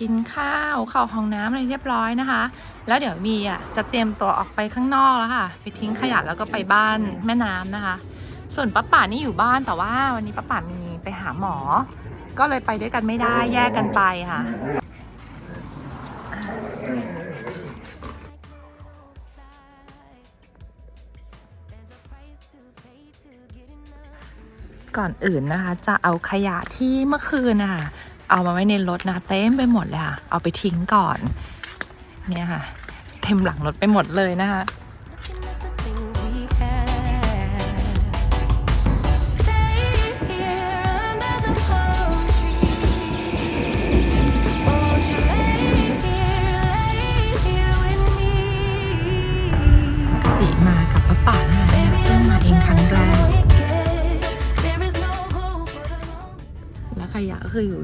กินข้าวเข้าห้องน้ำอะไรเรียบร้อยนะคะ แล้วเดี๋ยวมีอะจะเตรียมตัวออกไปข้างนอกแล้วค่ะ ไปทิ้งขยะแล้วก็ไปบ้านแม่น้ำนะคะ ส่วนป้าป่านี่อยู่บ้านแต่ว่าวันนี้ป้าป่ามีไปหาหมอ ก็เลยไปด้วยกันไม่ได้แยกกันไปค่ะก่อนอื่นนะคะ จะเอาขยะที่เมื่อคืนนะคะ เอามาไว้ในรถนะเต็มไปหมดเลยค่ะ เอาไปทิ้งก่อน เนี่ยค่ะ เต็มหลังรถไปหมดเลยนะคะ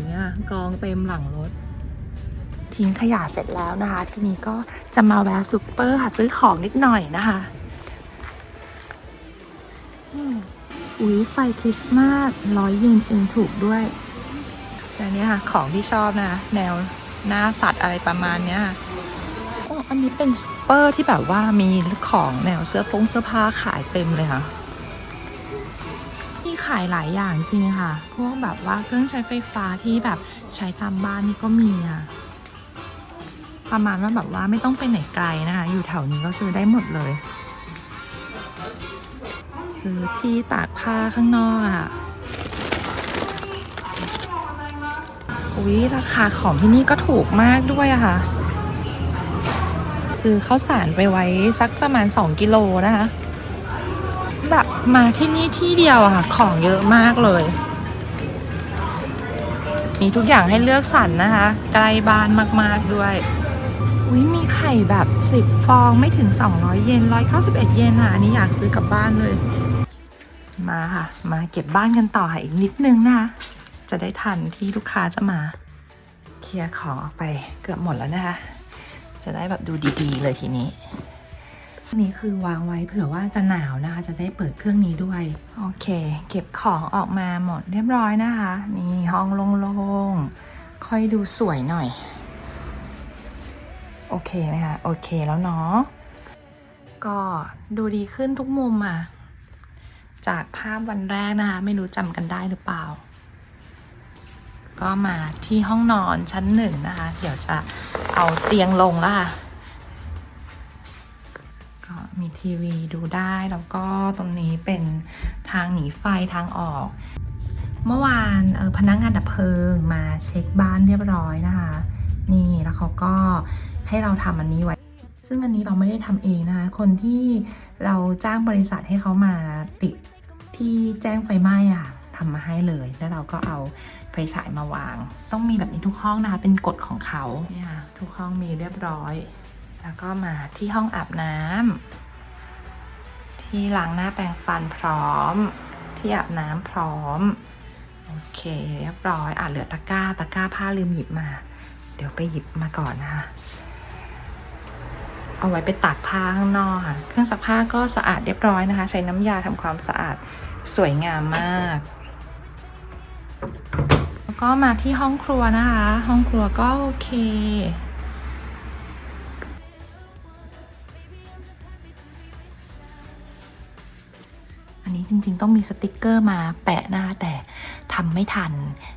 นี่ยกองเต็มหลังรถ ทิ้งขยะเสร็จแล้วนะคะ ทีนี้ก็จะมาแวะซูเปอร์หาซื้อของนิดหน่อยนะคะอืมอุ๊ยไฟคริสต์มาสร้อยเยนเองถูกด้วยแต่เนี้ยค่ะ ของที่ชอบนะ แนวหน้าสัตว์อะไรประมาณเนี้ยค่ะโอ้อันนี้เป็นซูเปอร์ที่แบบว่ามีของแนวเสื้อผงเสื้อผ้าขายเต็มเลยค่ะมี ขายหลายอย่างจริงค่ะ พวกแบบว่าเครื่องใช้ไฟฟ้าที่แบบใช้ตามบ้านนี่ก็มีอะประมาณว่าแบบว่าไม่ต้องไปไหนไกลนะคะ อยู่แถวนี้ก็ซื้อได้หมดเลย ซื้อที่ตากผ้าข้างนอกอะอุ๊ยราคาของที่นี่ก็ถูกมากด้วยอะค่ะ ซื้อข้าวสารไปไว้สักประมาณ 2 กิโลนะคะ มาที่นี่ที่เดียวอะค่ะ ของเยอะมากเลย มีทุกอย่างให้เลือกสรรนะคะ ใกล้บ้านมากๆด้วย อุ้ยมีไข่แบบ 10 ฟองไม่ถึง 200 เยน191 เยนค่ะ อันนี้อยากซื้อกลับบ้านเลย มาค่ะ มาเก็บบ้านกันต่อค่ะอีกนิดนึงนะคะ จะได้ทันที่ลูกค้าจะมา เคลียร์ของออกไปเกือบหมดแล้วนะคะ จะได้แบบดูดีๆเลยทีนี้ นี่คือวางไว้เผื่อว่าจะหนาวนะคะ จะได้เปิดเครื่องนี้ด้วย โอเค เก็บของออกมาหมดเรียบร้อยนะคะ นี่ห้องโล่งๆ ค่อยดูสวยหน่อย โอเคไหมคะ โอเคแล้วเนาะ ก็ดูดีขึ้นทุกมุมอะ จากภาพวันแรกนะคะ ไม่รู้จำกันได้หรือเปล่า ก็มาที่ห้องนอนชั้นหนึ่งนะคะ เดี๋ยวจะเอาเตียงลงแล้วค่ะ ก็มีทีวีดูได้แล้วก็ตรงนี้เป็นทางหนีไฟทางออก เมื่อวานออพนักงานดับเพลิงมาเช็คบ้านเรียบร้อยนะคะ นี่แล้วเขาก็ให้เราทำอันนี้ไว้ ซึ่งอันนี้เราไม่ได้ทำเองนะคะ คนที่เราจ้างบริษัทให้เขามาติดที่แจ้งไฟไหม้อะทำมาให้เลย แล้วเราก็เอาไฟฉายมาวาง ต้องมีแบบนี้ทุกห้องนะคะ เป็นกฎของเขาเนี่ยทุกห้องมีเรียบร้อย แล้วก็มาที่ห้องอาบน้ำที่ล้างหน้าแปรงฟันพร้อม ที่อาบน้ำพร้อม โอเคเรียบร้อยอะเหลือตะกร้าตะกร้าผ้าลืมหยิบมา เดี๋ยวไปหยิบมาก่อนนะคะเอาไว้ไปตากผ้าข้างนอกค่ะ เครื่องซักผ้าก็สะอาดเรียบร้อยนะคะ ใช้น้ำยาทำความสะอาดสวยงามมาก แล้วก็มาที่ห้องครัวนะคะ ห้องครัวก็โอเค นี้จริงๆ ต้องมีสติกเกอร์มาแปะนะคะแต่ทำไม่ทัน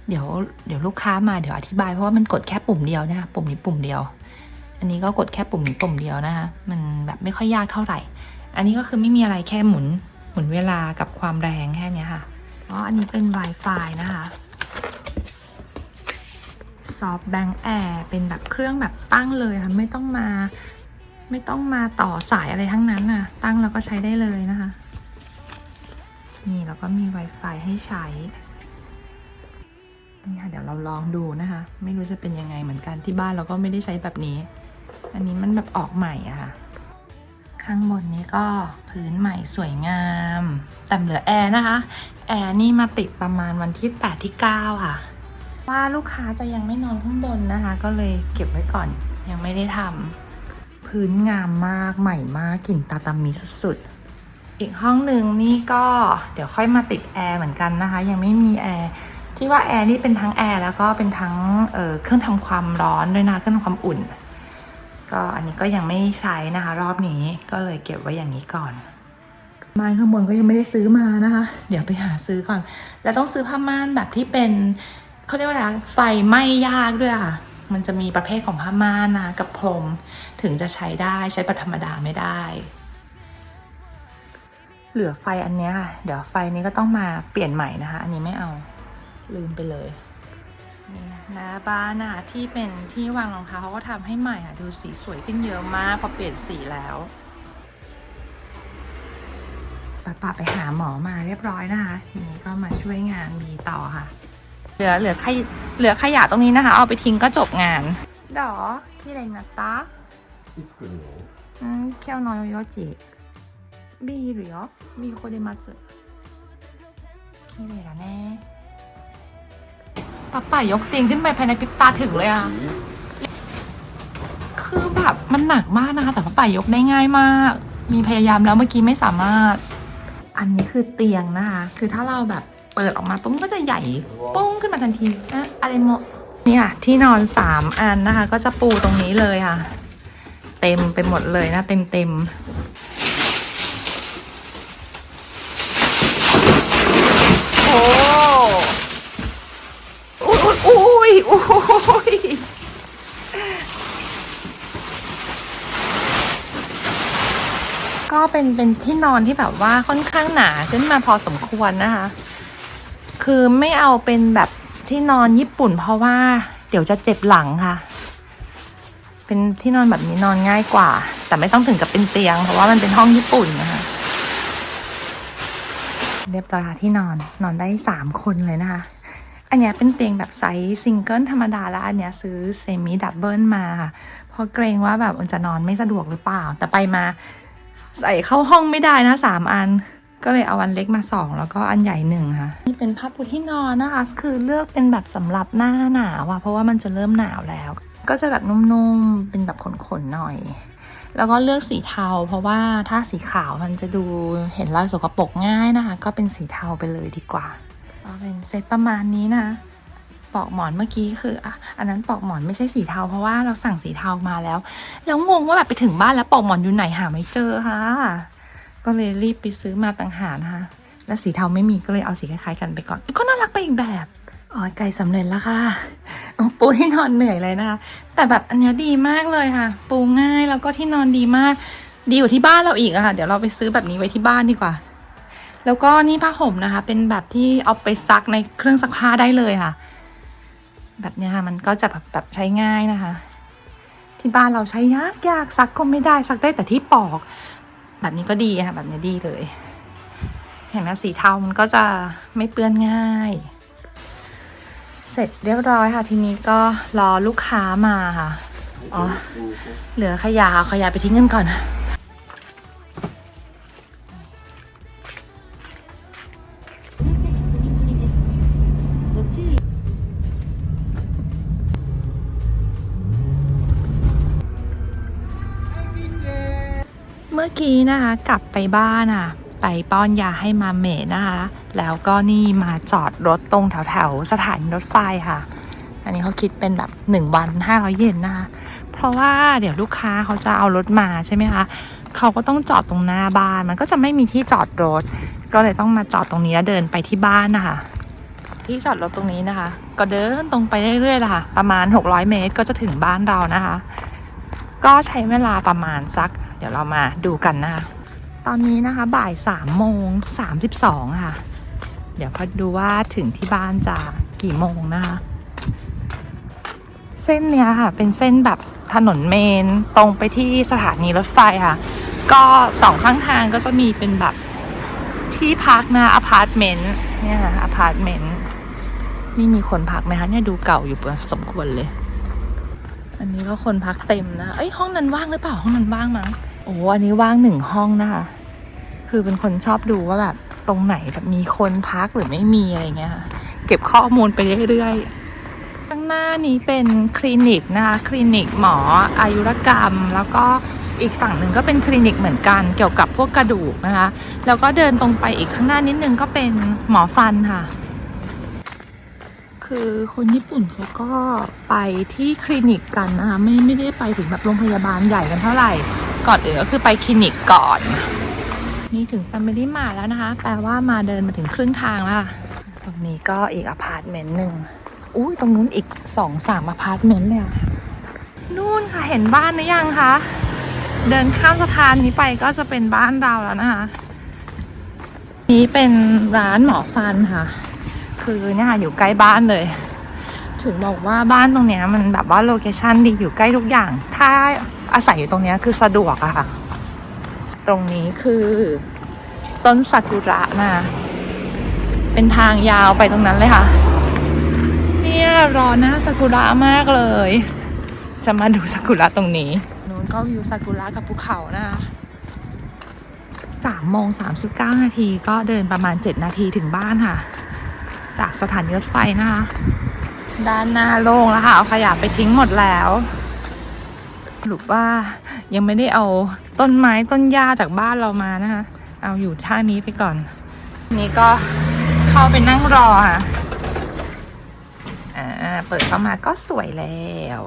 เดี๋ยวเดี๋ยวลูกค้ามาเดี๋ยวอธิบายเพราะว่ามันกดแค่ปุ่มเดียวนะคะปุ่มนี้ปุ่มเดียว อันนี้ก็กดแค่ปุ่มนี้ปุ่มเดียวนะคะมันแบบไม่ค่อยยากเท่าไหร่ อันนี้ก็คือไม่มีอะไรแค่หมุนหมุนเวลากับความแรงแค่เนี้ยค่ะอ๋ออันนี้เป็น Wi-Fi นะคะซอฟแบงแอร์เป็นแบบเครื่องแบบตั้งเลยค่ะไม่ต้องมาไม่ต้องมาต่อสายอะไรทั้งนั้นน่ะ ตั้งแล้วก็ใช้ได้เลยนะคะ นี่แล้วก็มี Wi-Fi ให้ใช้นี่ค่ะเดี๋ยวเราลองดูนะคะ ไม่รู้จะเป็นยังไงเหมือนกันที่บ้านเราก็ไม่ได้ใช้แบบนี้ อันนี้มันแบบออกใหม่อะค่ะ ข้างบนนี้ก็พื้นใหม่สวยงาม แต่เหลือแอร์นะคะ แอร์นี่มาติดประมาณวันที่ 8 ที่ 9 ค่ะ ว่าลูกค้าจะยังไม่นอนข้างบนนะคะ ก็เลยเก็บไว้ก่อนยังไม่ได้ทำพื้นงามมากใหม่มากกลิ่นตาตามีสุดๆ อีกห้องหนึ่งนี่ก็เดี๋ยวค่อยมาติดแอร์เหมือนกันนะคะ ยังไม่มีแอร์ที่ว่าแอร์นี่เป็นทั้งแอร์แล้วก็เป็นทั้งเเครื่องทำความร้อนด้วยนะเครื่องทำความอุ่น ก็อันนี้ก็ยังไม่ใช้นะคะ รอบนี้ก็เลยเก็บไว้อย่างนี้ก่อนม่าข้างบนก็ยังไม่ได้ซื้อมานะคะ เดี๋ยวไปหาซื้อก่อน แล้วต้องซื้อผ้าม่านแบบที่เป็นเขาเรียกว่าอะไรไฟไหม้ยากด้วยค่ะมันจะมีประเภทของผ้าม่านนะกับพรมถึงจะใช้ได้ใช้แบบธรรมดาไม่ได้ เหลือไฟอันเนี้ยค่ะ เดี๋ยวไฟนี้ก็ต้องมาเปลี่ยนใหม่นะคะ อันนี้ไม่เอา ลืมไปเลย นี่นะหน้าบ้านอ่ะที่เป็นที่วางรองเท้าเขาก็ทำให้ใหม่อ่ะ ดูสีสวยขึ้นเยอะมากพอเปลี่ยนสีแล้วป้าป้าไปหาหมอมาเรียบร้อยนะคะ ทีนี้ก็มาช่วยงานบีต่อค่ะ เหลือเหลือขยเหลือขยะตรงนี้นะคะ เอาไปทิ้งก็จบงานดอที่ไรนะตา いつ来るのうん今日の4時 ビールよビールここで待つ綺麗だねป้าป่ายกเตียงขึ้นไปภายในพริบตาถึงเลยอะคือแบบมันหนักมากนะคะ แต่ป้าป่ายกได้ง่ายมาก มีพยายามแล้วเมื่อกี้ไม่สามารถ อันนี้คือเตียงนะคะ คือถ้าเราแบบเปิดออกมาปุ๊บมันก็จะใหญ่ป้งขึ้นมาทันทีอะอะไรโมนี่ค่ะ ที่นอนสามอันนะคะ ก็จะปูตรงนี้เลยค่ะ เต็มไปหมดเลยนะ เต็มเต็ม อุ้ยอุ้ยอุ้ยก็เป็นเป็นที่นอนที่แบบว่าค่อนข้างหนาขึ้นมาพอสมควรนะคะ คือไม่เอาเป็นแบบที่นอนญี่ปุ่น เพราะว่าเดี๋ยวจะเจ็บหลังค่ะ เป็นที่นอนแบบนี้นอนง่ายกว่า แต่ไม่ต้องถึงกับเป็นเตียง เพราะว่ามันเป็นห้องญี่ปุ่นนะคะ เรียบร้อยค่ะที่นอนนอนได้สามคนเลยนะคะ อันนี้เป็นเตียงแบบไซส์ซิงเกิลธรรมดาแล้วอันนี้ซื้อเซมิดับเบิลมาค่ะ เพราะเกรงว่าแบบมันจะนอนไม่สะดวกหรือเปล่า แต่ไปมาใส่เข้าห้องไม่ได้นะสามอัน ก็เลยเอาอันเล็กมาสองแล้วก็อันใหญ่หนึ่งค่ะ นี่เป็นผ้าปูที่นอนนะคะคือเลือกเป็นแบบสำหรับหน้าหนาวอะเพราะว่ามันจะเริ่มหนาวแล้ว ก็จะแบบนุ่มๆเป็นแบบขนๆหน่อยแล้วก็เลือกสีเทา เพราะว่าถ้าสีขาวมันจะดูเห็นรอยสกปรกง่ายนะคะ ก็เป็นสีเทาไปเลยดีกว่า ก็เป็นเซตประมาณนี้นะปลอกหมอนเมื่อกี้คืออะอันนั้นปลอกหมอนไม่ใช่สีเทาเพราะว่าเราสั่งสีเทามาแล้ว แล้วงงว่าแบบไปถึงบ้านแล้วปลอกหมอนอยู่ไหนหาไม่เจอค่ะ ก็เลยรีบไปซื้อมาต่างหากนะคะแล้วสีเทาไม่มีก็เลยเอาสีคล้ายๆกันไปก่อนก็น่ารักไปอีกแบบอ๋อไก่สำเร็จแล้วค่ะปูที่นอนเหนื่อยเลยนะคะแต่แบบอันนี้ดีมากเลยค่ะ ปูง่ายแล้วก็ที่นอนดีมาก ดีกว่าที่บ้านเราอีกอะค่ะ เดี๋ยวเราไปซื้อแบบนี้ไว้ที่บ้านดีกว่า แล้วก็นี่ผ้าห่มนะคะ เป็นแบบที่เอาไปซักในเครื่องซักผ้าได้เลยค่ะ แบบเนี้ยค่ะ มันก็จะแบบแบบใช้ง่ายนะคะ ที่บ้านเราใช้ยากยากซักก็ไม่ได้ซักได้แต่ที่ปอก แบบนี้ก็ดีค่ะ แบบนี้ดีเลย เห็นไหมสีเทามันก็จะไม่เปื้อนง่าย เสร็จเรียบร้อยค่ะ ทีนี้ก็รอลูกค้ามาค่ะอ๋อเหลือขยะขยะไปทิ้งกันก่อน กี้นะคะ กลับไปบ้านอะ ไปป้อนยาให้มาเมดนะคะ แล้วก็นี่มาจอดรถตรงแถวแถวๆสถานีรถไฟค่ะ อันนี้เขาคิดเป็นแบบ 1 วัน 500 เยนนะคะ เพราะว่าเดี๋ยวลูกค้าเขาจะเอารถมาใช่ไหมคะเขาก็ต้องจอดตรงหน้าบ้าน มันก็จะไม่มีที่จอดรถ ก็เลยต้องมาจอดตรงนี้แล้วเดินไปที่บ้านนะคะ ที่จอดรถตรงนี้นะคะ ก็เดินตรงไปเรื่อยๆลยค่ะ ประมาณ 600 เมตรก็จะถึงบ้านเรานะคะ ก็ใช้เวลาประมาณสัก เดี๋ยวเรามาดูกันนะคะตอนนี้นะคะบ่ายสามโมงสามสิบสองค่ะ เดี๋ยวพอดูว่าถึงที่บ้านจะกี่โมงนะคะ เส้นเนี้ยค่ะ เป็นเส้นแบบถนนเมนตรงไปที่สถานีรถไฟค่ะ ก็สองข้างทางก็จะมีเป็นแบบที่พักนะอพาร์ตเมนต์เนี่ยค่ะอพาร์ตเมนต์นี่มีคนพักไหมคะเนี่ยดูเก่าอยู่สมควรเลย อันนี้ก็คนพักเต็มนะ เอ้ยห้องนั้นว่างหรือเปล่าห้องนั้นว่างมั้ง อ้อันนี้ว่างหนึ่งห้องนะคะ คือเป็นคนชอบดูว่าแบบตรงไหนแบบมีคนพักหรือไม่มีอะไรเงี้ยเก็บข้อมูลไปเรื่อยๆ ข้างหน้านี้เป็นคลินิกนะคะ คลินิกหมออายุรกรรม แล้วก็อีกฝั่งหนึ่งก็เป็นคลินิกเหมือนกันเกี่ยวกับพวกกระดูกนะคะ แล้วก็เดินตรงไปอีกข้างหน้านิดนึงก็เป็นหมอฟันค่ะ คือคนญี่ปุ่นเขาก็ไปที่คลินิกกันนะคะไม่ไม่ได้ไปถึงแบบโรงพยาบาลใหญ่กันเท่าไหร่ ก่อนอื่นก็คือไปคลินิกก่อน นี่ถึง Family m a r t แล้วนะคะ แปลว่ามาเดินมาถึงครึ่งทางแล้ว ตรงนี้ก็อีกอพาร์ตเมนต์หนึ่งอุ้ยตรงนู้นอีกสองสามอพาร์ตเมนต์เลยอะนู่นค่ะเห็นบ้านหรือยังคะ เดินข้ามสะพานนี้ไปก็จะเป็นบ้านเราแล้วนะคะ นี้เป็นร้านหมอฟันค่ะ คือเนี่ยค่ะอยู่ใกล้บ้านเลย ถึงบอกว่าบ้านตรงเนี้ยมันแบบว่าโลเคชั่นดีอยู่ใกล้ทุกอย่าง ถ้า อาศัยอยู่ตรงเนี้ยคือสะดวกอะค่ะ ตรงนี้คือต้นซากุระนะ เป็นทางยาวไปตรงนั้นเลยค่ะ เนี่ยรอหน้าซากุระมากเลย จะมาดูซากุระตรงนี้นู้นก็วิวซากุระกับภูเขานะคะสามโมงสามสิบเก้านาทีก็เดินประมาณเจ็ดนาทีถึงบ้านค่ะ จากสถานีรถไฟนะคะ ด้านหน้าโล่งแล้วค่ะเอาขยะไปทิ้งหมดแล้ว สรุปว่ายังไม่ได้เอาต้นไม้ต้นหญ้าจากบ้านเรามานะคะ เอาอยู่ท่านี้ไปก่อน นี่ก็เข้าไปนั่งรอค่ะ อ่า เปิดเข้ามาก็สวยแล้ว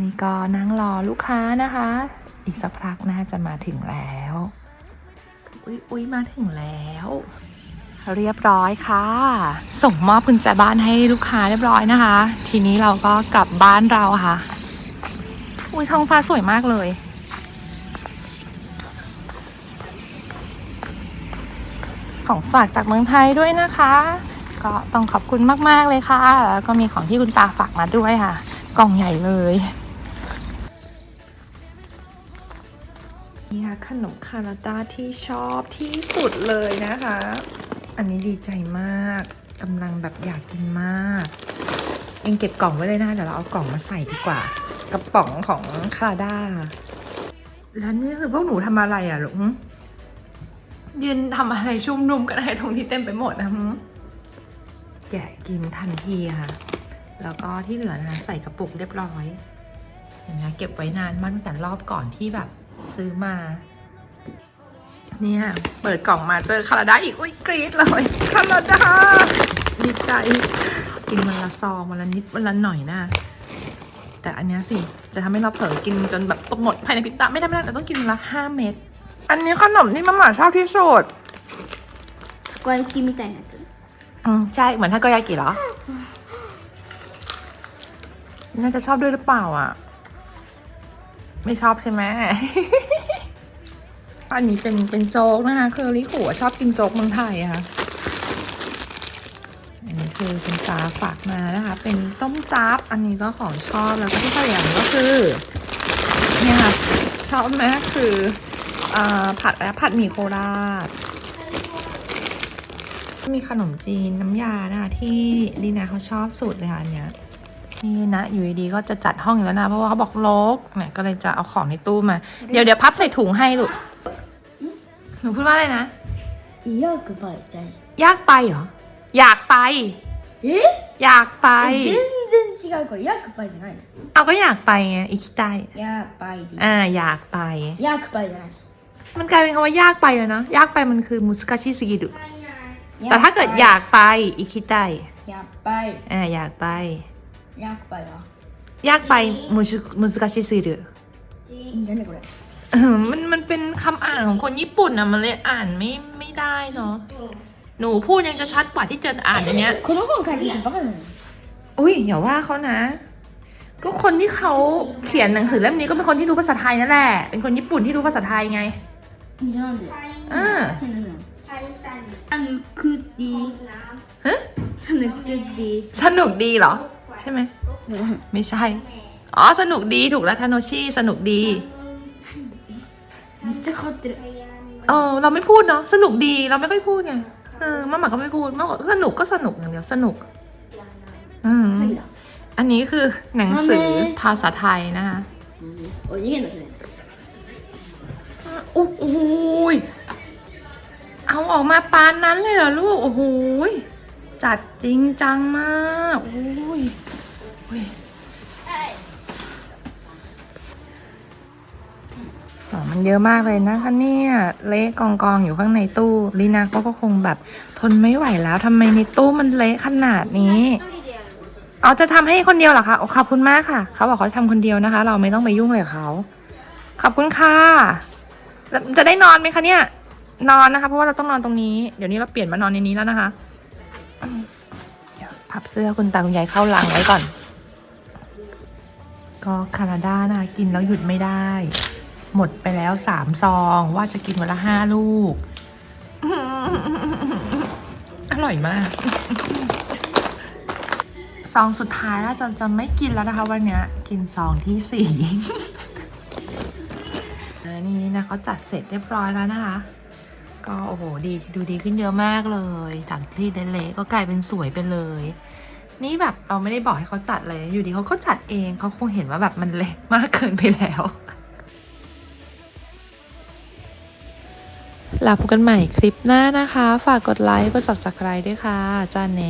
นี่ก็นั่งรอลูกค้านะคะ อีกสักพักน่าจะมาถึงแล้ว อุ๊ยอุ๊ยมาถึงแล้ว เรียบร้อยค่ะ ส่งมอบกุญแจบ้านให้ลูกค้าเรียบร้อยนะคะ ทีนี้เราก็กลับบ้านเราค่ะ อุ้ยท้องฟ้าสวยมากเลย ของฝากจากเมืองไทยด้วยนะคะ ก็ต้องขอบคุณมาก ๆ เลยค่ะ แล้วก็มีของที่คุณตาฝากมาด้วยค่ะ กล่องใหญ่เลยนี่ค่ะขนมคาราตาที่ชอบที่สุดเลยนะคะ อันนี้ดีใจมากกำลังแบบอยากกินมากยังเก็บกล่องไว้เลยนะ เดี๋ยวเราเอากล่องมาใส่ดีกว่า กระป๋องของคาราด้าแล้วนี่คือพวกหนูทำอะไรอะลูกหึยืนทำอะไรชุ่มนุ่มกันให้ตรงนี้เต็มไปหมดนะแกะกินทันทีค่ะ แล้วก็ที่เหลือนะใส่กระปุกเรียบร้อย เห็นไหมเก็บไว้นานมากตั้งแต่รอบก่อนที่แบบซื้อมา เนี่ย เปิดกล่องมาเจอคาราดาอีกอุ้ยกรี๊ดเลยคาราดาดีใจ กินวันละซองวันละนิดวันละหน่อยนะ แต่อันนี้สิจะทำให้เราเผลอกินจนแบบหมดภายในพิบตาไม่ได้ไม่ได้เราต้องกินละห้าเม็ดอันนี้ขนมที่มัมหมาชอบที่สุดกวนกินแต่อืมใช่เหมือนถ้าก็ยากิเหรอน่าจะชอบด้วยหรือเปล่าอะ ไม่ชอบใช่ไหมอันนี้เป็นเป็นโจ๊กนะคะคือลิขัวชอบกินโจ๊กเมืองไทยอะค่ะ คือคุณฟ้าฝากมานะคะ เป็นต้มจับอันนี้ก็ของชอบแล้วก็ที่ชอบย่างก็คือเนี่ยค่ะชอบแม่คืออผัดและผัดหมี่โคราชมีขนมจีนน้ำยานะคะที่ดีนาเขาชอบสุดเลยค่ะอันเนี้ยนี่นะอยู่ดีก็จะจัดห้องแล้วนะ เพราะว่าเขาบอกโลกเนี่ยก็เลยจะเอาของในตู้มา เดี๋ยวเดี๋ยวพับใส่ถุงให้ลูกหนูพูดว่าอะไรนะยากไปใจยากไปเหรอ อยากไป え อยากไป 全然違うからヤークバイじゃないの เอาก็อยากไปไงอีคิดได้ ヤーバイで อ่าอยากไป ヤークバイじゃない มันกลายเป็นคำว่ายากไปเลยเนาะยากไปมันคือมุสกาชิสกิดุ ヤ แต่ถ้าเกิดอยากไปอีคิดได้ ヤーバイ อ่าอยากไป ヤークバイはい ากไปมุสมุสกาชิสกิดุ 何これ เออมันมันเป็นคำอ่านของคนญี่ปุ่นอะมันเลยอ่านไม่ไม่ได้เนาะ หนูพูดยังจะชัดกว่าที่เจออ่านอันเนี้ย この本書いてる人バカなの อุ้ยอย่าว่าเขานะ ก็คนที่เขาเขียนหนังสือเล่มนี้ก็เป็นคนที่รู้ภาษาไทยนั่นแหละ เป็นคนญี่ปุ่นที่รู้ภาษาไทยไง じゃあなんで เออ 何なのサヌクディ ฮะ サヌクディ สนุกดีเหรอ ใช่ไหม ไม่ใช่ อ๋อ สนุกดีถูกแล้วทาโนชิสนุกดี めっちゃ変わってる เออ เราไม่พูดเนาะ สนุกดี เราไม่ค่อยพูดไง เออมาหมาก็ไม่พูดมาบอกสนุกก็สนุกอย่างเดียว สนุก อืม 次だ อันนี้คือหนังสือภาษาไทยนะคะ おい逃げんだそれ โอ้โหยเอาออกมาปานนั้นเลยเหรอลูก โอ้โหยจัดจริงจังมากโอ้ย มันเยอะมากเลยนะคะเนี่ยเละกองกองอยู่ข้างในตู้ลีนาก็ก็คงแบบทนไม่ไหวแล้วทำไมในตู้มันเละขนาดนี้เอ๋อจะทำให้คนเดียวเหรอคะอขอบคุณมากค่ะ เขาบอกเขาทำคนเดียวนะคะ เราไม่ต้องไปยุ่งเลยเขา ขอบคุณค่ะ จะได้นอนไหมคะเนี่ย นอนนะคะ เพราะว่าเราต้องนอนตรงนี้ เดี๋ยวนี้เราเปลี่ยนมานอนในนี้แล้วนะคะพับเสื้อคุณตาคุณยายเข้าลังไว้ก่อน ก็แคนาดานะคะกินแล้วหยุดไม่ได้ หมดไปแล้วสามซองว่าจะกินวันละห้าลูก อร่อยมาก ซองสุดท้ายแล้วจนจะไม่กินแล้วนะคะ วันนี้กินซองที่สี่อ่นี่นะเขาจัดเสร็จเรียบร้อยแล้วนะคะ ก็โอ้โหดีดูดีขึ้นเยอะมากเลยจากที่เละๆก็กลายเป็นสวยไปเลย นี่แบบเราไม่ได้บอกให้เขาจัดเลยอยู่ดีเขาก็จัดเองเขาคงเห็นว่าแบบมันเละมากเกินไปแล้ว แล้วพบกันใหม่คลิปหน้านะคะ ฝากกดไลค์ กด subscribe ด้วยค่ะจานเน